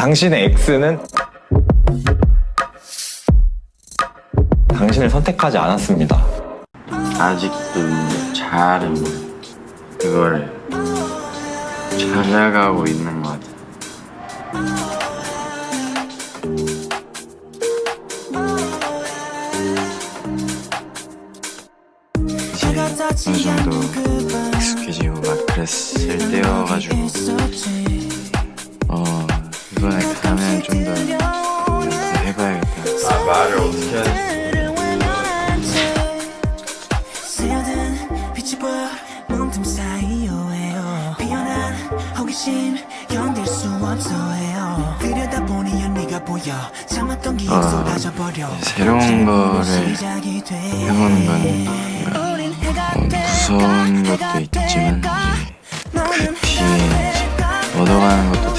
당신의 X는 당신을 선택하지 않았습니다. 아직도 잘은 그거를 찾아가고 있는 것 같아. 어느 정도 말을 어떻게 호기심 견딜 수 없어요. 들여다보니 보여. 참았던 기억 아, 쏟아져 버려. 새로운 거를 해보는 건 어, 무서운 것도 있지만 이제 그 뒤에 얻어가는 것도